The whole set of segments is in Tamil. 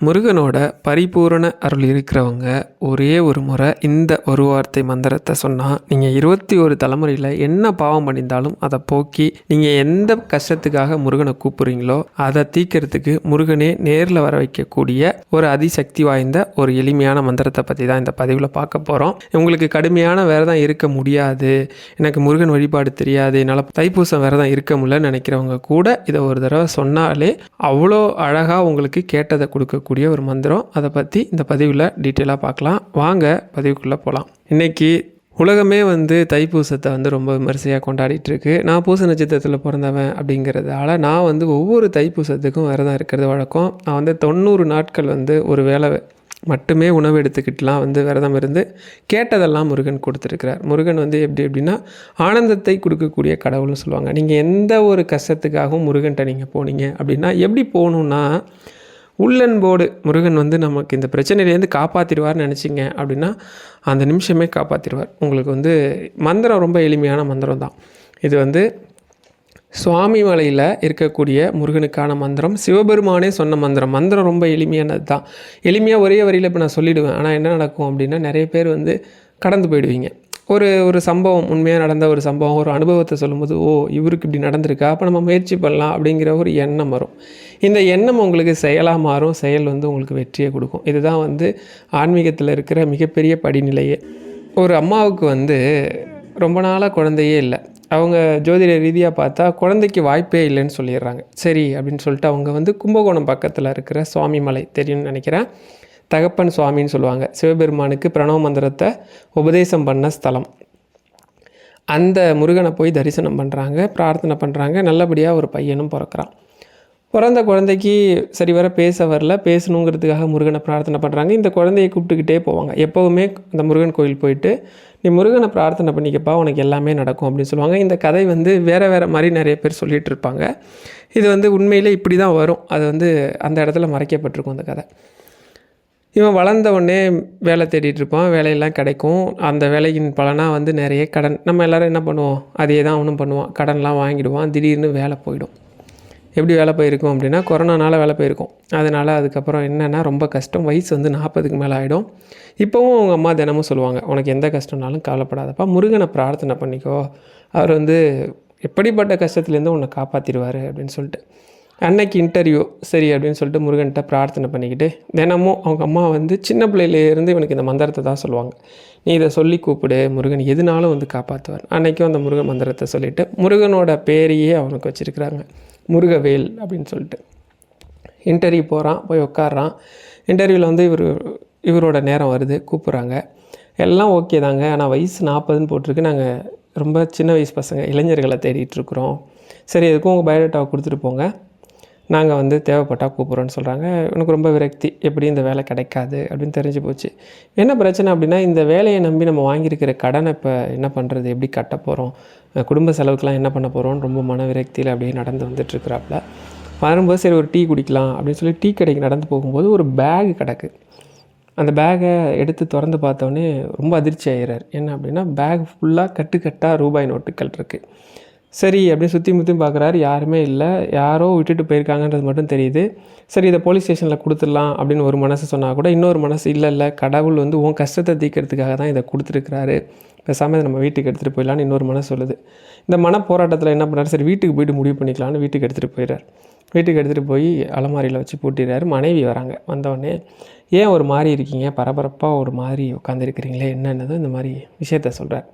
முருகனோட பரிபூரண அருள் இருக்கிறவங்க ஒரே ஒரு முறை இந்த ஒரு வார்த்தை மந்திரத்தை சொன்னால் நீங்கள் இருபத்தி ஒரு தலைமுறையில் என்ன பாவம் பண்ணியிருந்தாலும் அதை போக்கி நீங்கள் எந்த கஷ்டத்துக்காக முருகனை கூப்பிட்றீங்களோ அதை தீக்கிறதுக்கு முருகனே நேரில் வர வைக்கக்கூடிய ஒரு அதிசக்தி வாய்ந்த ஒரு எளிமையான மந்திரத்தை பற்றி தான் இந்த பதிவில் பார்க்க போகிறோம் உங்களுக்கு கடுமையான வேறு தான் இருக்க முடியாது. எனக்கு முருகன் வழிபாடு தெரியாது. என்னால் தைப்பூசம் வேறு தான் இருக்க முடியலன்னு நினைக்கிறவங்க கூட இதை ஒரு தடவை சொன்னாலே அவ்வளோ அழகாக உங்களுக்கு கேட்டதை கொடுக்க கொடுக்கக்கூடிய ஒரு மந்திரம். அதை பற்றி இந்த பதிவில் டீட்டெயிலாக பார்க்கலாம். வாங்க பதிவுக்குள்ளே போகலாம் இன்றைக்கி உலகமே வந்து தைப்பூசத்தை வந்து ரொம்ப விமரிசையாக கொண்டாடிட்டு இருக்கு. நான் பூச நட்சத்திரத்தில் பிறந்தவன் அப்படிங்கிறதால நான் வந்து ஒவ்வொரு தைப்பூசத்துக்கும் விரதம் இருக்கிறது வழக்கம். நான் வந்து தொண்ணூறு நாட்கள் வந்து ஒரு வேலை மட்டுமே உணவு எடுத்துக்கிட்டுலாம் வந்து விரதம் இருந்து கேட்டதெல்லாம் முருகன் கொடுத்துருக்கிறார். முருகன் வந்து எப்படி எப்படின்னா ஆனந்தத்தை கொடுக்கக்கூடிய கடவுள்னு சொல்லுவாங்க. நீங்கள் எந்த ஒரு கஷ்டத்துக்காகவும் முருகன்கிட்ட நீங்கள் போனீங்க அப்படின்னா எப்படி போகணுன்னா உள்ளன்போடு முருகன் வந்து நமக்கு இந்த பிரச்சனையிலேருந்து காப்பாற்றிடுவார்னு நினச்சிங்க அப்படின்னா அந்த நிமிஷமே காப்பாற்றிடுவார் உங்களுக்கு வந்து மந்திரம் ரொம்ப எளிமையான மந்திரம் தான். இது வந்து சுவாமி மலையில் இருக்கக்கூடிய முருகனுக்கான மந்திரம் சிவபெருமானே சொன்ன மந்திரம். மந்திரம் ரொம்ப எளிமையானது தான். எளிமையாக ஒரே வரியில் இப்போ நான் சொல்லிவிடுவேன் ஆனால் என்ன நடக்கும் அப்படின்னா நிறைய பேர் வந்து கடந்து போயிடுவீங்க. ஒரு ஒரு சம்பவம் உண்மையாக நடந்த ஒரு சம்பவம் ஒரு அனுபவத்தை சொல்லும்போது ஓ இவருக்கு இப்படி நடந்திருக்கா? அப்போ நம்ம முயற்சி பண்ணலாம் அப்படிங்கிற ஒரு எண்ணம் வரும். இந்த எண்ணம் உங்களுக்கு செயலாக மாறும். செயல் வந்து உங்களுக்கு வெற்றியை கொடுக்கும். இதுதான் வந்து ஆன்மீகத்தில் இருக்கிற மிகப்பெரிய படிநிலையே. ஒரு அம்மாவுக்கு வந்து ரொம்ப நாளாக குழந்தையே இல்லை. அவங்க ஜோதிட ரீதியாக பார்த்தா குழந்தைக்கு வாய்ப்பே இல்லைன்னு சொல்லிடுறாங்க. சரி அப்படின்னு சொல்லிட்டு அவங்க வந்து கும்பகோணம் பக்கத்தில் இருக்கிற சுவாமி மலை தெரியும்னு நினைக்கிறேன். தகப்பன் சுவாமின்னு சொல்லுவாங்க. சிவபெருமானுக்கு பிரணவ மந்திரத்தை உபதேசம் பண்ண ஸ்தலம். அந்த முருகனை போய் தரிசனம் பண்ணுறாங்க பிரார்த்தனை பண்ணுறாங்க நல்லபடியாக ஒரு பையனும் பிறக்கிறான். பிறந்த குழந்தைக்கு சரி வர பேச வரல. பேசணுங்கிறதுக்காக முருகனை பிரார்த்தனை பண்ணுறாங்க இந்த குழந்தையை கூப்பிட்டுக்கிட்டே போவாங்க. எப்போவுமே அந்த முருகன் கோயில் போயிட்டு நீ முருகனை பிரார்த்தனை பண்ணிக்கப்பா உனக்கு எல்லாமே நடக்கும் அப்படின்னு சொல்லுவாங்க. இந்த கதை வந்து வேறு வேறு மாதிரி நிறைய பேர் சொல்லிகிட்டு இருப்பாங்க. இது வந்து உண்மையிலே இப்படி தான் வரும். அது வந்து அந்த இடத்துல மறைக்கப்பட்டிருக்கும் அந்த கதை. இவன் வளர்ந்த உடனே வேலை தேடிட்டு இருப்பான் வேலையெல்லாம் கிடைக்கும். அந்த வேலையின் பலனாக வந்து நிறைய கடன். நம்ம எல்லோரும் என்ன பண்ணுவோம்? அதே தான் அவனும் பண்ணுவான். கடன்லாம் வாங்கிடுவான். திடீர்னு வேலை போயிடும். எப்படி வேலை போயிருக்கும் அப்படின்னா கொரோனானால வேலை போயிருக்கும். அதனால் அதுக்கப்புறம் என்னென்னா ரொம்ப கஷ்டம். வயசு வந்து நாற்பதுக்கு மேலே ஆகிடும் இப்போவும் அவங்க அம்மா தினமும் சொல்லுவாங்க உனக்கு எந்த கஷ்டம்னாலும் கவலைப்படாதப்பா. முருகனை பிரார்த்தனை பண்ணிக்கோ. அவர் வந்து எப்படிப்பட்ட கஷ்டத்துலேருந்து உன்னை காப்பாற்றிடுவார் அப்படின்னு சொல்லிட்டு. அன்னைக்கு இன்டர்வியூ சரி அப்படின்னு சொல்லிட்டு முருகன்கிட்ட பிரார்த்தனை பண்ணிக்கிட்டு தினமும் அவங்க அம்மா வந்து சின்ன பிள்ளையிலேருந்து இவனுக்கு இந்த மந்திரத்தை தான் சொல்லுவாங்க. நீ இதை சொல்லி கூப்பிடு முருகன் எதுனாலும் வந்து காப்பாற்றுவார் அன்னைக்கும் அந்த முருகன் மந்திரத்தை சொல்லிவிட்டு முருகனோட பேரையே அவனுக்கு வச்சுருக்கிறாங்க. முருகவேல் அப்படின்னு சொல்லிட்டு. இன்டர்வியூ போகிறான் போய் உட்காடுறான் இன்டர்வியூவில் வந்து இவர் இவரோட நேரம் வருது கூப்பிட்றாங்க. எல்லாம் ஓகே தாங்க ஆனால் வயசு நாற்பதுன்னு போட்டிருக்கு. நாங்கள் ரொம்ப சின்ன வயசு பசங்க இளைஞர்களை தேடிட்டுருக்குறோம் சரி எதுக்கும் உங்கள் பயோடேட்டாவை கொடுத்துட்டு போங்க. நாங்கள் வந்து தேவைப்பட்டால் கூப்பிட்றோன்னு சொல்கிறாங்க எனக்கு ரொம்ப விரக்தி. எப்படி இந்த வேலை கிடைக்காது? அப்படின்னு தெரிஞ்சு போச்சு. என்ன பிரச்சனை அப்படின்னா இந்த வேலையை நம்பி நம்ம வாங்கியிருக்கிற கடனை இப்போ என்ன பண்ணுறது எப்படி கட்ட போகிறோம் குடும்ப செலவுக்கெலாம் என்ன பண்ண போகிறோம்னு ரொம்ப மன விரக்தியில் அப்படியே நடந்து வந்துட்டுருக்குறாப்புல வரும்போது சரி ஒரு டீ குடிக்கலாம் அப்படின்னு சொல்லி டீ கடைக்கு நடந்து போகும்போது ஒரு பேக் கிடக்கு. அந்த பேகை எடுத்து திறந்து பார்த்தோன்னே ரொம்ப அதிர்ச்சி ஆகிறார் என்ன அப்படின்னா பேக் ஃபுல்லாக கட்டுக்கட்டாக ரூபாய் நோட்டுகள் இருக்குது சரி அப்படியே சுற்றி முற்றியும் பார்க்குறாரு யாருமே இல்லை. யாரோ விட்டுட்டு போயிருக்காங்கன்றது மட்டும் தெரியுது. சரி இதை போலீஸ் ஸ்டேஷனில் கொடுத்துடலாம் அப்படின்னு ஒரு மனசு சொன்னால் கூட இன்னொரு மனசு இல்லை இல்லை. கடவுள் வந்து உன் கஷ்டத்தை தீக்கிறதுக்காக தான் இதை கொடுத்துருக்குறாரு. பேசாமல் இதை நம்ம வீட்டுக்கு எடுத்துகிட்டு போயிடலான்னு இன்னொரு மனசு சொல்லுது. இந்த மன போராட்டத்தில் என்ன பண்ணுறாரு சரி வீட்டுக்கு போயிட்டு முடிவு பண்ணிக்கலான்னு வீட்டுக்கு எடுத்துகிட்டு போயிடுறார். வீட்டுக்கு எடுத்துகிட்டு போய் அலமாரியில் வச்சு பூட்டிடுறாரு. மனைவி வராங்க. வந்தவொடனே ஏன் ஒரு மாதிரி இருக்கீங்க? பரபரப்பாக ஒரு மாதிரி உட்காந்துருக்கிறீங்களே என்னென்னதோ இந்த மாதிரி விஷயத்த சொல்கிறார்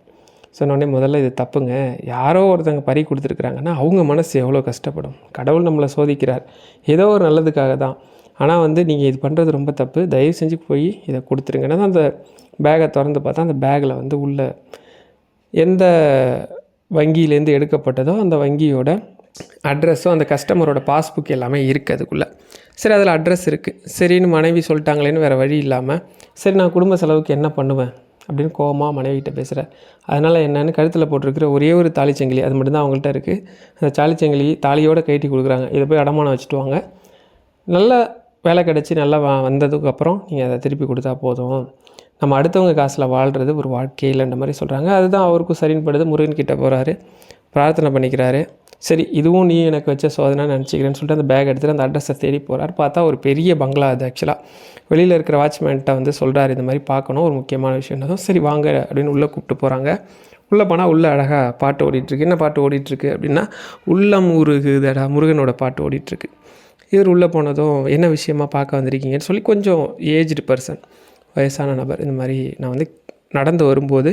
சொன்னோடனே முதல்ல இது தப்புங்க. யாரோ ஒருத்தங்க பறி கொடுத்துருக்குறாங்கன்னா அவங்க மனசு எவ்வளோ கஷ்டப்படும். கடவுள் நம்மளை சோதிக்கிறார். ஏதோ ஒரு நல்லதுக்காக தான். ஆனால் வந்து நீங்கள் இது பண்ணுறது ரொம்ப தப்பு. தயவு செஞ்சு போய் இதை கொடுத்துருங்கன்னா அந்த பேகை திறந்து பார்த்தா அந்த பேக்கில் வந்து உள்ள எந்த வங்கியிலேருந்து எடுக்கப்பட்டதோ அந்த வங்கியோட அட்ரஸும் அந்த கஸ்டமரோட பாஸ்புக் எல்லாமே இருக்குது அதுக்குள்ளே. சரி அதில் அட்ரஸ் இருக்குது சரின்னு மனைவி சொல்லிட்டாங்களேன்னு வேறு வழி இல்லாமல் சரி நான் குடும்ப செலவுக்கு என்ன பண்ணுவேன்? அப்படின்னு கோவமாக மனைவிகிட்ட பேசுகிறேன் அதனால் என்னென்னு கழுத்தில் போட்டிருக்கிற ஒரே ஒரு தாலிச்சங்கிலி அது மட்டும்தான் அவங்கள்ட்ட இருக்குது அந்த தாலிச்சங்கிலி தாலியோடு கட்டி கொடுக்குறாங்க. இதை போய் அடமானம் வச்சுட்டு வாங்க. நல்ல வேலை கிடச்சி நல்லா வ வந்ததுக்கப்புறம் நீங்கள் அதை திருப்பி கொடுத்தா போதும். நம்ம அடுத்தவங்க காசில் வாழ்கிறது ஒரு வாழ்க்கை இல்லைன்ற மாதிரி சொல்கிறாங்க அதுதான் அவருக்கும் சரின்னு படுது. முருகன் கிட்டே போகிறாரு பிரார்த்தனை பண்ணிக்கிறாரு. சரி இதுவும் நீ எனக்கு வச்ச சோதனை நினச்சிக்கிறேன்னு சொல்லிட்டு அந்த பேக் எடுத்துகிட்டு அந்த அட்ரஸை தேடி போகிறார் பார்த்தா ஒரு பெரிய பங்களா அது ஆக்சுவலாக வெளியில் இருக்கிற வாட்ச்மேன்கிட்ட வந்து சொல்கிறாரு இந்த மாதிரி பார்க்கணும் ஒரு முக்கியமான விஷயம்னதும் சரி வாங்க அப்படின்னு உள்ளே கூப்பிட்டு போகிறாங்க உள்ளே போனால் உள்ளே அழகாக பாட்டு ஓடிட்டுருக்கு. என்ன பாட்டு ஓடிட்டுருக்கு? அப்படின்னா உள்ளம் உருகுதடா முருகனோட பாட்டு ஓடிட்டுருக்கு. இவர் உள்ளே போனதும் என்ன விஷயமா பார்க்க வந்திருக்கீங்கன்னு சொல்லி கொஞ்சம் ஏஜ்டு பர்சன் வயசான நபர் இந்த மாதிரி நான் வந்து நடந்து வரும்போது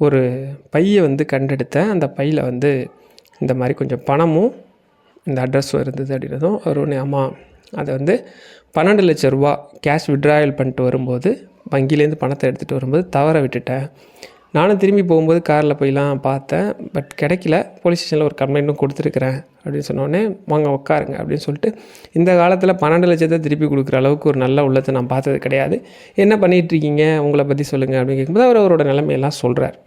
ஒரு பையை வந்து கண்டெடுத்தேன். அந்த பையில் வந்து இந்த மாதிரி கொஞ்சம் பணமும் இந்த அட்ரஸும் இருந்தது அப்படின்றதும் அவர் ஒன்று அம்மா அதை வந்து பன்னெண்டு லட்ச ரூபா கேஷ் விட்ராயல் பண்ணிட்டு வரும்போது வங்கியிலேருந்து பணத்தை எடுத்துகிட்டு வரும்போது தவற விட்டுட்டேன். நானும் திரும்பி போகும்போது காரில் போயெலாம் பார்த்தேன். பட் கிடைக்கல. போலீஸ் ஸ்டேஷனில் ஒரு கம்ப்ளைண்ட்டும் கொடுத்துருக்குறேன் அப்படின்னு சொன்னோடனே வாங்க உட்காருங்க அப்படின்னு சொல்லிட்டு இந்த காலத்தில் பன்னெண்டு லட்சத்தை திருப்பி கொடுக்குற அளவுக்கு ஒரு நல்ல உள்ளத்தை நான் பார்த்தது கிடையாது. என்ன பண்ணிகிட்ருக்கீங்க உங்களை பற்றி சொல்லுங்கள் அப்படின்னு கேட்கும்போது அவர் அவரோட நிலைமையெல்லாம் சொல்கிறார்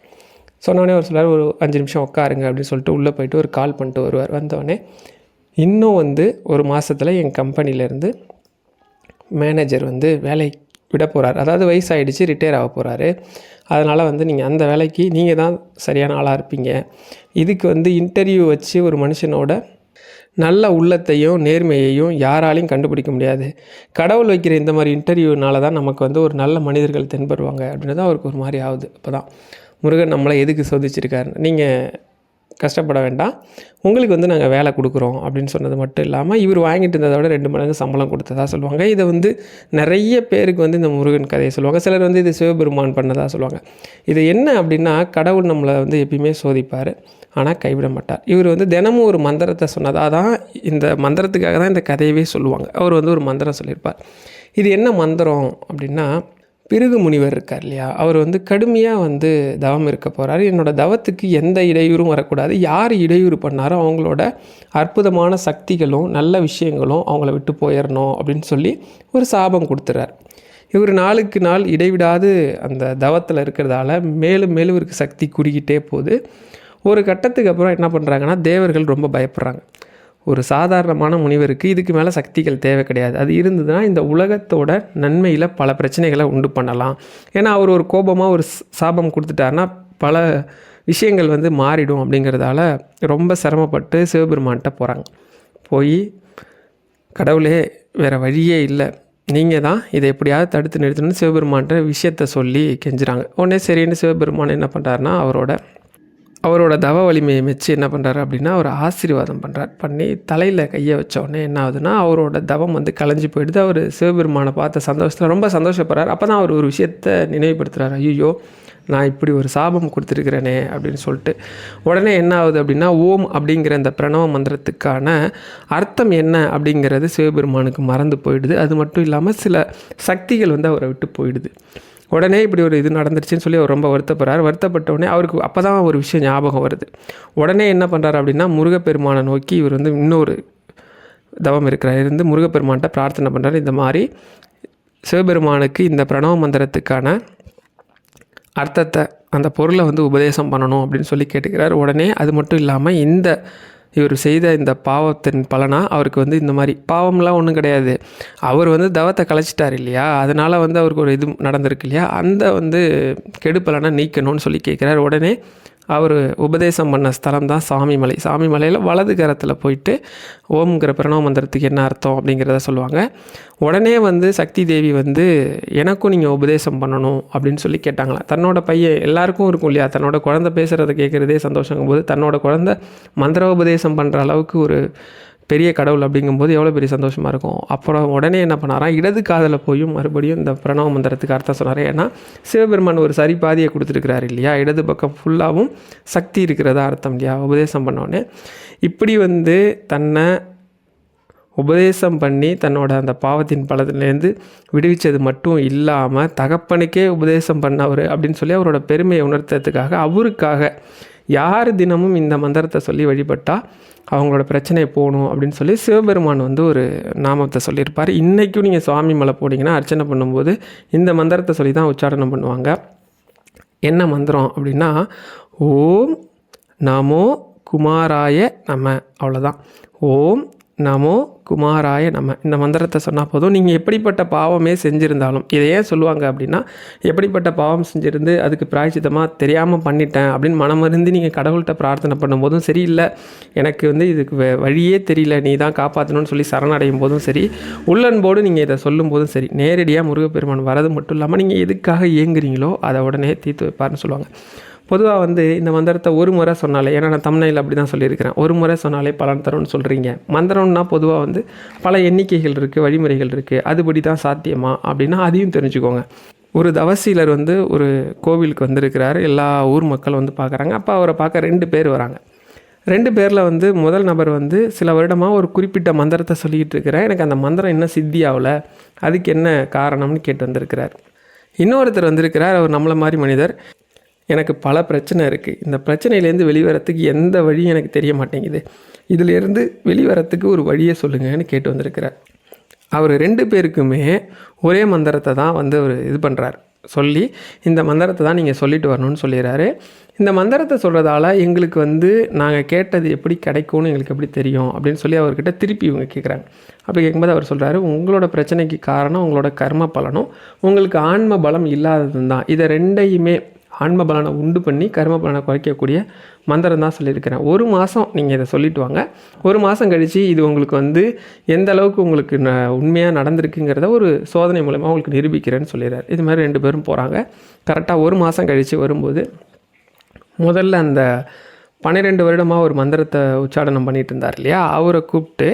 சொன்னோடனே ஒரு சிலர் ஒரு அஞ்சு நிமிஷம் உட்காருங்க அப்படின்னு சொல்லிட்டு உள்ளே போயிட்டு ஒரு கால் பண்ணிட்டு வருவார். வந்தோடனே இன்னும் வந்து ஒரு மாதத்தில் என் கம்பெனிலேருந்து மேனேஜர் வந்து வேலை விட போகிறார் அதாவது வயசாயிடுச்சு ரிட்டையர் ஆக போகிறாரு அதனால் வந்து நீங்கள் அந்த வேலைக்கு நீங்கள் தான் சரியான ஆளாக இருப்பீங்க. இதுக்கு வந்து இன்டர்வியூ வச்சு ஒரு மனுஷனோட நல்ல உள்ளத்தையும் நேர்மையையும் யாராலையும் கண்டுபிடிக்க முடியாது. கடவுள் வைக்கிற இந்த மாதிரி இன்டர்வியூனால தான் நமக்கு வந்து ஒரு நல்ல மனிதர்கள் தென்படுவாங்க அப்படின்றது அவருக்கு ஒரு மாதிரி ஆகுது. இப்போ தான் முருகன் நம்மளை எதுக்கு சோதிச்சிருக்காரு நீங்கள் கஷ்டப்பட வேண்டாம். உங்களுக்கு வந்து நாங்கள் வேலை கொடுக்குறோம் அப்படின்னு சொன்னது மட்டும் இல்லாமல் இவர் வாங்கிட்டு இருந்ததை விட ரெண்டு மடங்கு சம்பளம் கொடுத்ததா சொல்லுவாங்க. இதை வந்து நிறைய பேருக்கு வந்து இந்த முருகன் கதையை சொல்லுவாங்க. சிலர் வந்து இது சிவபெருமான் பண்ணதா சொல்லுவாங்க. இது என்ன அப்படின்னா கடவுள் நம்மளை வந்து எப்பயுமே சோதிப்பார் ஆனால் கைவிட மாட்டார். இவர் வந்து தினமும் ஒரு மந்திரத்தை சொன்னதாக தான் இந்த மந்திரத்துக்காக தான் இந்த கதையவே சொல்லுவாங்க. அவர் வந்து ஒரு மந்திரம் சொல்லியிருப்பார். இது என்ன மந்திரம் அப்படின்னா பிருகு முனிவர் இருக்கார் இல்லையா? அவர் வந்து கடுமையாக வந்து தவம் இருக்க போகிறார் என்னோடய தவத்துக்கு எந்த இடையூறும் வரக்கூடாது. யார் இடையூறு பண்ணாரோ அவங்களோட அற்புதமான சக்திகளும் நல்ல விஷயங்களும் அவங்கள விட்டு போயிடணும் அப்படின்னு சொல்லி ஒரு சாபம் கொடுத்துறார். இவர் நாளுக்கு நாள் இடைவிடாது அந்த தவத்தில் இருக்கிறதால மேலும் மேலும் இவருக்கு சக்தி குறுகிட்டே போகுது. ஒரு கட்டத்துக்கு அப்புறம் என்ன பண்ணுறாங்கன்னா தேவர்கள் ரொம்ப பயப்படுறாங்க. ஒரு சாதாரணமான முனிவருக்கு இதுக்கு மேலே சக்திகள் தேவை கிடையாது. அது இருந்ததுன்னா இந்த உலகத்தோட நன்மையில் பல பிரச்சனைகளை உண்டு பண்ணலாம். ஏன்னா அவர் ஒரு கோபமாக ஒரு ஸ்- சாபம் கொடுத்துட்டாருன்னா பல விஷயங்கள் வந்து மாறிடும் அப்படிங்கிறதால ரொம்ப சிரமப்பட்டு சிவபெருமான்கிட்ட போகிறாங்க போய் கடவுளே வேறு வழியே இல்லை. நீங்கள் தான் இதை எப்படியாவது தடுத்து நிறுத்தணும்னு சிவபெருமான்கிட்ட விஷயத்த சொல்லி கெஞ்சுறாங்க. உடனே சரின்னு சிவபெருமான் என்ன பண்ணுறாருன்னா அவரோட அவரோட தவ வலிமையை மெச்சு என்ன பண்ணுறாரு அப்படின்னா அவர் ஆசீர்வாதம் பண்ணுறார் பண்ணி தலையில் கையை வச்ச உடனே என்ன ஆகுதுன்னா அவரோட தவம் வந்து கலைஞ்சு போயிடுது. அவர் சிவபெருமானை பார்த்த சந்தோஷத்தில் ரொம்ப சந்தோஷப்படுறார். அப்போ தான் அவர் ஒரு விஷயத்தை நினைவுபடுத்துகிறார் ஐயோ நான் இப்படி ஒரு சாபம் கொடுத்துருக்கிறேனே அப்படின்னு சொல்லிட்டு. உடனே என்ன ஆகுது அப்படின்னா ஓம் அப்படிங்கிற அந்த பிரணவ மந்திரத்துக்கான அர்த்தம் என்ன அப்படிங்கிறது சிவபெருமானுக்கு மறந்து போயிடுது. அது மட்டும் இல்லாமல் சில சக்திகள் வந்து அவரை விட்டு போயிடுது. உடனே இப்படி ஒரு இது நடந்துருச்சுன்னு சொல்லி அவர் ரொம்ப வருத்தப்படுறார். வருத்தப்பட்ட உடனே அவருக்கு அப்போ தான் ஒரு விஷயம் ஞாபகம் வருது. உடனே என்ன பண்ணுறாரு அப்படின்னா முருகப்பெருமானை நோக்கி இவர் வந்து இன்னொரு தவம் இருக்கிறார். இருந்து முருகப்பெருமான்கிட்ட பிரார்த்தனை பண்ணுறாரு இந்த மாதிரி சிவபெருமானுக்கு இந்த பிரணவ மந்திரத்துக்கான அர்த்தத்தை அந்த பொருளை வந்து உபதேசம் பண்ணணும் அப்படின்னு சொல்லி கேட்டுக்கிறார். உடனே அது மட்டும் இல்லாமல் இந்த இவர் செய்த இந்த பாவத்தின் பலனா அவருக்கு வந்து இந்த மாதிரி பாவம்லாம் ஒன்றும் கிடையாது. அவர் வந்து தவத்தை கலைச்சிட்டார் இல்லையா? அதனால் வந்து அவருக்கு ஒரு இது நடந்திருக்கு இல்லையா? அந்த வந்து கெடுப்பலனை நீக்கணும்னு சொல்லி கேட்குறாரு. உடனே அவர் உபதேசம் பண்ண ஸ்தலம் தான் சாமிமலை. சாமிமலையில் வலது கரத்தில் போயிட்டு ஓம்ங்கிற பிரணவ மந்திரத்துக்கு என்ன அர்த்தம் அப்படிங்கிறத சொல்லுவாங்க. உடனே வந்து சக்தி தேவி வந்து எனக்கும் நீங்கள் உபதேசம் பண்ணணும் அப்படின்னு சொல்லி கேட்டாங்களா தன்னோட பையன் எல்லாருக்கும் இருக்கும் இல்லையா? தன்னோட குழந்தை பேசுகிறத கேட்குறதே சந்தோஷங்கும் போது தன்னோட குழந்தை மந்திரோபதேசம் பண்ணுற அளவுக்கு ஒரு பெரிய கடவுள் அப்படிங்கும்போது எவ்வளோ பெரிய சந்தோஷமாக இருக்கும். அப்புறம் உடனே என்ன பண்ணாராம்? இடது காதில் போயும் மறுபடியும் இந்த பிரணவ மந்திரத்துக்கு அர்த்தம் சொன்னார். ஏன்னா சிவபெருமான் ஒரு சரி பாதியை கொடுத்துருக்கிறாரு இல்லையா? இடது பக்கம் ஃபுல்லாகவும் சக்தி இருக்கிறதா அர்த்தம் இல்லையா? உபதேசம் பண்ணோடனே இப்படி வந்து தன்னை உபதேசம் பண்ணி தன்னோட அந்த பாவத்தின் பலத்திலேருந்து விடுவிச்சது மட்டும் இல்லாமல் தகப்பனுக்கே உபதேசம் பண்ணவர் அப்படின்னு சொல்லி அவரோட பெருமையை உணர்த்ததுக்காக அவருக்காக யார் தினமும் இந்த மந்திரத்தை சொல்லி வழிபட்டால் அவங்களோட பிரச்சனை போகணும் அப்படின்னு சொல்லி சிவபெருமான் வந்து ஒரு நாமத்தை சொல்லியிருப்பார். இன்றைக்கும் நீங்கள் சுவாமி மலை போனீங்கன்னா அர்ச்சனை பண்ணும்போது இந்த மந்திரத்தை சொல்லி தான் உச்சாரணம் பண்ணுவாங்க. என்ன மந்திரம் அப்படின்னா ஓம் நமோ குமாராய நம அவ்வளோதான் ஓம் நமோ குமாராய நம. இந்த மந்திரத்தை சொன்னால் போதும். நீங்கள் எப்படிப்பட்ட பாவமே செஞ்சுருந்தாலும் இதை ஏன் சொல்லுவாங்க அப்படின்னா எப்படிப்பட்ட பாவம் செஞ்சுருந்து அதுக்கு பிராய்ச்சித்தமாக தெரியாமல் பண்ணிட்டேன் அப்படின்னு மனமருந்து நீங்கள் கடவுள்கிட்ட பிரார்த்தனை பண்ணும்போதும் சரி இல்லை எனக்கு வந்து இதுக்கு வழியே தெரியல நீ தான் காப்பாற்றணும்னு சொல்லி சரணடையும் போதும் சரி உள்ளன்போடு நீங்கள் இதை சொல்லும் போதும் சரி நேரடியாக முருகப்பெருமான் வரது மட்டும் இல்லாமல் நீங்கள் எதுக்காக இயங்குறீங்களோ அதை உடனே தீர்த்து வைப்பார்னு சொல்லுவாங்க. பொதுவாக வந்து இந்த மந்திரத்தை ஒரு முறை சொன்னாலே ஏன்னா நான் தமிழில் அப்படி தான் சொல்லியிருக்கிறேன். ஒரு முறை சொன்னாலே பலன் தரும்னு சொல்கிறீங்க மந்திரம்னா பொதுவாக வந்து பல எண்ணிக்கைகள் இருக்குது வழிமுறைகள் இருக்குது அதுபடி தான் சாத்தியமா அப்படின்னா அதையும் தெரிஞ்சுக்கோங்க. ஒரு தவசீலர் வந்து ஒரு கோவிலுக்கு வந்திருக்கிறாரு. எல்லா ஊர் மக்கள் வந்து பார்க்குறாங்க அப்போ அவரை பார்க்க ரெண்டு பேர் வராங்க. ரெண்டு பேரில் வந்து முதல் நபர் வந்து சில வருடமாக ஒரு குறிப்பிட்ட மந்திரத்தை சொல்லிக்கிட்டு இருக்கிறேன் எனக்கு அந்த மந்திரம் இன்னும் சித்தி ஆகலை அதுக்கு என்ன காரணம்னு கேட்டு வந்திருக்கிறார். இன்னொருத்தர் வந்திருக்கிறார். அவர் நம்மளை மாதிரி மனிதர். எனக்கு பல பிரச்சனை இருக்குது இந்த பிரச்சனையிலேருந்து வெளிவரத்துக்கு எந்த வழியும் எனக்கு தெரிய மாட்டேங்குது. இதிலேருந்து வெளிவரத்துக்கு ஒரு வழியை சொல்லுங்கன்னு கேட்டு வந்திருக்கிறார். அவர் ரெண்டு பேருக்குமே ஒரே மந்திரத்தை தான் வந்து அவர் இது பண்ணுறார் சொல்லி இந்த மந்திரத்தை தான் நீங்கள் சொல்லிட்டு வரணும்னு சொல்லிடுறாரு இந்த மந்திரத்தை சொல்கிறதால எங்களுக்கு வந்து நாங்கள் கேட்டது எப்படி கிடைக்கும்னு எங்களுக்கு எப்படி தெரியும் அப்படின்னு சொல்லி அவர்கிட்ட திருப்பி இவங்க கேட்குறாங்க அப்படி கேட்கும்போது அவர் சொல்கிறாரு உங்களோட பிரச்சனைக்கு காரணம் உங்களோட கர்ம பலனும் உங்களுக்கு ஆன்ம பலம் இல்லாதது தான். இதை ரெண்டையுமே ஆன்ம பலனை உண்டு பண்ணி கர்ம பலனை குறைக்கக்கூடிய மந்திரம் தான் சொல்லியிருக்கிறேன். ஒரு மாதம் நீங்கள் இதை சொல்லிட்டு வாங்க. ஒரு மாதம் கழித்து இது உங்களுக்கு வந்து எந்த அளவுக்கு உங்களுக்கு ந உண்மையாக நடந்திருக்குங்கிறத ஒரு சோதனை மூலமாக உங்களுக்கு நிரூபிக்கிறேன்னு சொல்லிடுறாரு. இது மாதிரி ரெண்டு பேரும் போகிறாங்க கரெக்டாக ஒரு மாதம் கழித்து வரும்போது முதல்ல அந்த பன்னிரெண்டு வருடமாக ஒரு மந்திரத்தை உச்சாடனம் பண்ணிகிட்டு இருந்தார் இல்லையா? அவரை கூப்பிட்டு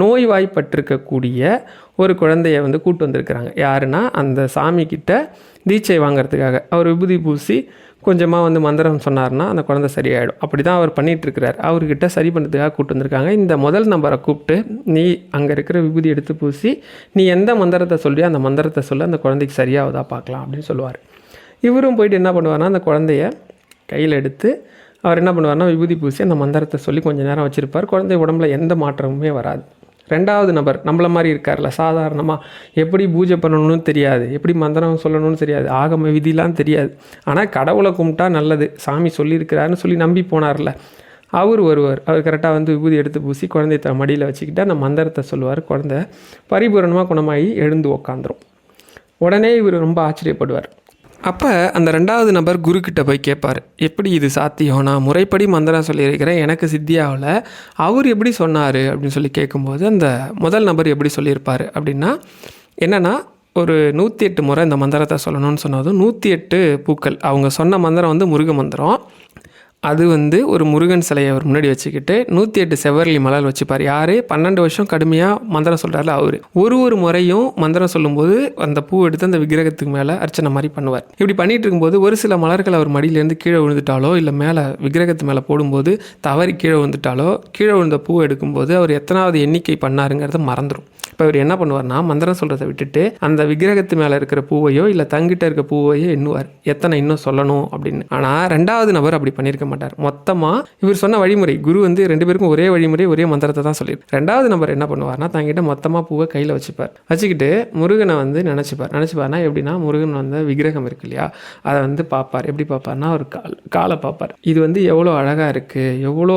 நோய்வாய்ப்பட்டிருக்கக்கூடிய ஒரு குழந்தைய வந்து கூப்பிட்டு வந்திருக்கிறாங்க. யாருன்னா அந்த சாமிக்கிட்ட தீட்சை வாங்கிறதுக்காக. அவர் விபூதி பூசி கொஞ்சமாக வந்து மந்திரம் சொன்னார்னா அந்த குழந்தை சரியாயிடும். அப்படி தான் அவர் பண்ணிகிட்ருக்கிறார் அவர்கிட்ட சரி பண்ணுறதுக்காக கூப்பிட்டு வந்திருக்காங்க. இந்த முதல் நம்பரை கூப்பிட்டு நீ அங்கே இருக்கிற விபூதி எடுத்து பூசி நீ எந்த மந்திரத்தை சொல்லியோ அந்த மந்திரத்தை சொல்ல. அந்த குழந்தைக்கு சரியாகுதா பார்க்கலாம். அப்படின்னு சொல்லுவார். இவரும் போயிட்டு என்ன பண்ணுவார்னா அந்த குழந்தைய கையில் எடுத்து அவர் என்ன பண்ணுவார்னா விபூதி பூசி அந்த மந்திரத்தை சொல்லி கொஞ்சம் நேரம் வச்சுருப்பார். குழந்தை உடம்புல எந்த மாற்றமுமே வராது. ரெண்டாவது நபர் நம்மள மாதிரி இருக்கார்ல சாதாரணமாக எப்படி பூஜை பண்ணணும்னு தெரியாது எப்படி மந்திரம் சொல்லணும்னு தெரியாது ஆகம விதிலாம் தெரியாது. ஆனால் கடவுளை கும்பிட்டா நல்லது சாமி சொல்லியிருக்கிறாருன்னு சொல்லி நம்பி போனார்ல. அவர் வருவார். அவர் கரெக்டாக வந்து விபூதி எடுத்து பூசி குழந்தைய த மடியில் வச்சுக்கிட்டு அந்த மந்திரத்தை சொல்லுவார். குழந்தை பரிபூரணமாக குணமாகி எழுந்து உக்காந்துரும். உடனே இவர் ரொம்ப ஆச்சரியப்படுவார். அப்போ அந்த ரெண்டாவது நபர் குரு கிட்ட போய் கேட்பார் எப்படி இது சாத்தியம்? நான் முறைப்படி மந்திரம் சொல்லியிருக்கிறேன் எனக்கு சித்தியாவில் அவர் எப்படி சொன்னார்? அப்படின்னு சொல்லி கேட்கும்போது அந்த முதல் நபர் எப்படி சொல்லியிருப்பார் அப்படின்னா என்னென்னா ஒரு நூற்றி எட்டு முறை இந்த மந்திரத்தை சொல்லணும்னு சொன்னதும் நூற்றி எட்டு பூக்கள். அவங்க சொன்ன மந்திரம் வந்து முருக மந்திரம். அது வந்து ஒரு முருகன் சிலையை அவர் முன்னாடி வச்சுக்கிட்டு நூற்றி எட்டு செவ்வரளி மலர் வச்சுப்பார். யார்? பன்னெண்டு வருஷம் கடுமையாக மந்திரம் சொல்கிறாருல அவர். ஒரு ஒரு முறையும் மந்திரம் சொல்லும்போது அந்த பூ எடுத்து அந்த விக்கிரகத்துக்கு மேலே அர்ச்சனை மாதிரி பண்ணுவார். இப்படி பண்ணிகிட்டு இருக்கும்போது ஒரு சில மலர்கள் அவர் மடியிலேருந்து கீழே விழுந்துட்டாலோ இல்லை மேலே விக்கிரகத்து மேலே போடும்போது தவறி கீழே விழுந்துட்டாலோ கீழே விழுந்த பூ எடுக்கும்போது அவர் எத்தனாவது எண்ணிக்கை பண்ணாருங்கிறத மறந்துடும் இப்போ இவர் என்ன பண்ணுவார்னா மந்திரம் சொல்கிறத விட்டுட்டு அந்த விக்கிரகத்து மேலே இருக்கிற பூவையோ இல்லை தங்கிட்ட இருக்க பூவையோ எண்ணுவார். எத்தனை இன்னும் சொல்லணும் அப்படின்னு. ஆனால் ரெண்டாவது நபர் அப்படி பண்ணியிருக்க மாட்டார். மொத்தமாக இவர் சொன்ன வழிமுறை குரு வந்து ரெண்டு பேருக்கும் ஒரே வழிமுறை ஒரே மந்திரத்தை தான் சொல்லிடு ரெண்டாவது நம்பர் என்ன பண்ணுவார்னா தங்கிட்ட மொத்தமாக பூவை கையில் வச்சுப்பார். வச்சுக்கிட்டு முருகனை வந்து நினச்சிப்பார். நினச்சிப்பார்னா எப்படின்னா முருகன் வந்து விக்கிரகம் இருக்கு இல்லையா? அதை வந்து பார்ப்பார். எப்படி பார்ப்பார்னா ஒரு கால் காலை பார்ப்பார். இது வந்து எவ்வளோ அழகாக இருக்குது எவ்வளோ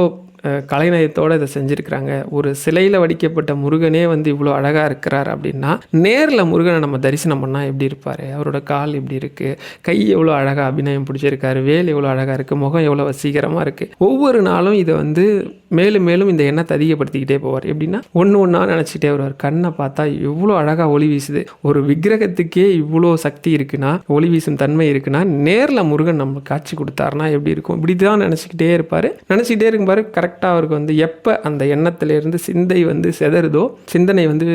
கலைநயத்தோடு இதை செஞ்சுருக்கிறாங்க. ஒரு சிலையில் வடிக்கப்பட்ட முருகனே வந்து இவ்வளோ அழகாக இருக்கிறார் அப்படின்னா நேரில் முருகனை நம்ம தரிசனம் பண்ணால் எப்படி இருப்பார்? அவரோட கால் எப்படி இருக்குது கை எவ்வளோ அழகாக அபிநயம் பிடிச்சிருக்காரு? வேல் எவ்வளோ அழகாக இருக்குது முகம் எவ்வளோ வசீகரமாக இருக்குது ஒவ்வொரு நாளும் இதை வந்து மேலும் மேலும் இந்த எண்ணத்தை அதிகப்படுத்திக்கிட்டே போவார். எப்படின்னா ஒன்று ஒன்றா நினச்சிக்கிட்டே வருவார். கண்ணை பார்த்தா எவ்வளோ அழகாக ஒளி வீசுது. ஒரு விக்கிரகத்துக்கே இவ்வளோ சக்தி இருக்குன்னா ஒளி வீசும் தன்மை இருக்குன்னா நேரில் முருகன் நம்ம காட்சி கொடுத்தாருன்னா எப்படி இருக்கும்? இப்படி தான் நினச்சிக்கிட்டே இருப்பார். நினச்சிக்கிட்டே இருக்கும்பாரு கரெக்டாக அவருக்கு வந்து எப்போ அந்த எண்ணத்திலேருந்து சிந்தை வந்து செதறுதோ சிந்தனை வந்து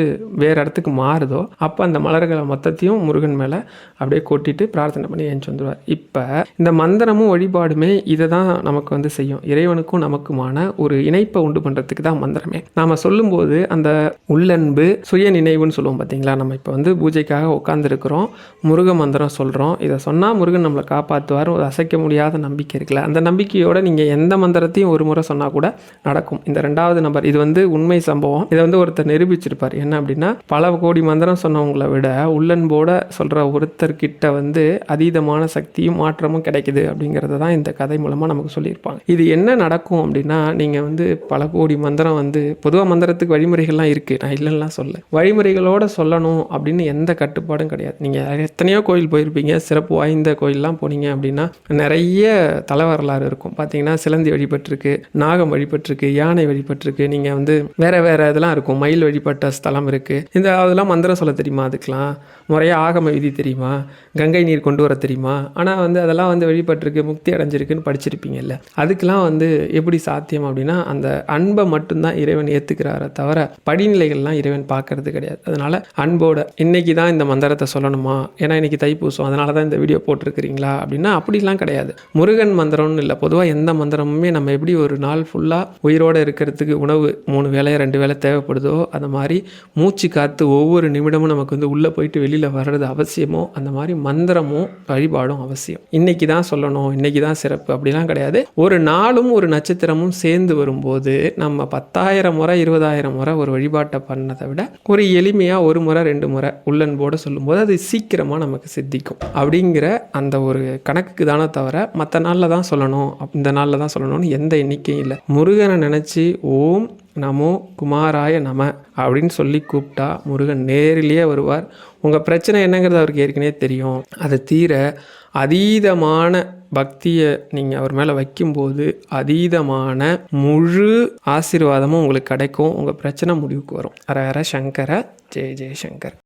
வேறு இடத்துக்கு மாறுதோ அப்போ அந்த மலர்களை மொத்தத்தையும் முருகன் மேலே அப்படியே கொட்டிட்டு பிரார்த்தனை பண்ணி ஏஞ்சி வந்துடுவார் இப்போ இந்த மந்திரமும் வழிபாடுமே இதை தான் நமக்கு வந்து செய்யும். இறைவனுக்கும் நமக்குமான ஒரு இணைப்பை உண்டு பண்ணுறதுக்கு தான் மந்திரமே. நாம் சொல்லும்போது அந்த உள்ளன்பு சுய நினைவுன்னு சொல்லுவோம் பார்த்தீங்களா நம்ம இப்போ வந்து பூஜைக்காக உட்காந்துருக்கிறோம் முருக மந்திரம் சொல்கிறோம் இதை சொன்னால் முருகன் நம்மளை காப்பாற்றுவார் ஒரு அசைக்க முடியாத நம்பிக்கை இருக்குல்ல அந்த நம்பிக்கையோடு நீங்கள் எந்த மந்திரத்தையும் ஒரு முறை சொன்னால் கூட நடக்கும். இந்த ரெண்டாவது நம்பர் இது வந்து உண்மை சம்பவம். இதை வந்து ஒருத்தர் நிரூபிச்சிருப்பார். என்ன அப்படின்னா பல கோடி மந்திரம் சொன்னவங்களை விட உள்ளன்போட சொல்கிற ஒருத்தர்கிட்ட வந்து அதீதமான சக்தியும் மாற்றமும் கிடைக்குது அப்படிங்கிறத தான் இந்த கதை மூலமாக நமக்கு சொல்லியிருப்பாங்க. இது என்ன நடக்கும் அப்படின்னா நீங்கள் வந்து வந்து பல கோடி மந்திரம் வந்து பொதுவாக மந்திரத்துக்கு வழிமுறைகள்லாம் இருக்குது நான் இல்லைன்னா சொல்ல வழிமுறைகளோடு சொல்லணும் அப்படின்னு எந்த கட்டுப்பாடும் கிடையாது. நீங்கள் எத்தனையோ கோயில் போயிருப்பீங்க சிறப்பு வாய்ந்த கோயிலெலாம் போனீங்க அப்படின்னா நிறைய தல வரலாறு இருக்கும். பார்த்தீங்கன்னா சிலந்தி வழிபட்டிருக்கு நாகம் வழிபட்டிருக்கு யானை வழிபட்டிருக்கு நீங்கள் வந்து வேறு வேறு இதெல்லாம் இருக்கும். மயில் வழிபட்ட ஸ்தலம் இருக்குது இந்த அதெல்லாம் மந்திரம் சொல்ல தெரியுமா அதுக்கெலாம் முறையாக ஆகம விதி தெரியுமா? கங்கை நீர் கொண்டு வர தெரியுமா? ஆனால் வந்து அதெல்லாம் வந்து வழிபட்டிருக்கு முக்தி அடைஞ்சிருக்குன்னு படிச்சிருப்பீங்கல்ல. அதுக்கெலாம் வந்து எப்படி சாத்தியம் அப்படின்னா அந்த அன்பை மட்டும்தான் இறைவன் ஏற்றுக்கிறாரே தவிர படிநிலைகள்லாம் இறைவன் பார்க்கறது கிடையாது. அதனால் அன்போட இன்னைக்கு தான் இந்த மந்திரத்தை சொல்லணுமா? ஏன்னா இன்றைக்கி தைப்பூசம். அதனால தான் இந்த வீடியோ போட்டிருக்கிறீங்களா? அப்படின்னா அப்படிலாம் கிடையாது. முருகன் மந்திரம்னு இல்லை. பொதுவாக எந்த மந்திரமுமே நம்ம எப்படி ஒரு நாள் ஃபுல்லாக உயிரோடு இருக்கிறதுக்கு உணவு மூணு வேளை ரெண்டு வேளை தேவைப்படுதோ அந்த மாதிரி மூச்சு காத்து ஒவ்வொரு நிமிடமும் நமக்கு வந்து உள்ளே போயிட்டு வெளியில் வர்றது அவசியமோ அந்த மாதிரி மந்திரமும் வழிபாடும் அவசியம். இன்னைக்கு தான் சொல்லணும். இன்னைக்கு தான் சிறப்பு. அப்படிலாம் கிடையாது. ஒரு நாளும் ஒரு நட்சத்திரமும் சேர்ந்து வரும். பண்ணும்போது நம்ம பத்தாயிரம் முறை இருபதாயிரம் முறை ஒரு வழிபாட்டை பண்ணதை விட ஒரு எளிமையாக ஒரு முறை ரெண்டு முறை உள்ளன்போடு சொல்லும்போது அது சீக்கிரமாக நமக்கு சித்திக்கும். அப்படிங்கிற அந்த ஒரு கணக்குக்கு தானே தவிர மற்ற நாளில் தான் சொல்லணும். இந்த நாளில் தான் சொல்லணும்னு எந்த எண்ணிக்கையும் இல்லை. முருகனை நினச்சி ஓம் நமோ குமாராய நம அப்படின்னு சொல்லி கூப்பிட்டா முருகன் நேரிலேயே வருவார். உங்கள் பிரச்சனை என்னங்கிறது அவருக்கு ஏற்கனவே தெரியும். அதை தீர அதீதமான பக்தியை நீங்கள் அவர் மேலே வைக்கும்போது அதீதமான முழு ஆசீர்வாதமும் உங்களுக்கு கிடைக்கும். உங்கள் பிரச்சனை முடிவுக்கு வரும். அர ஹர சங்கர ஜெய ஜெயசங்கர்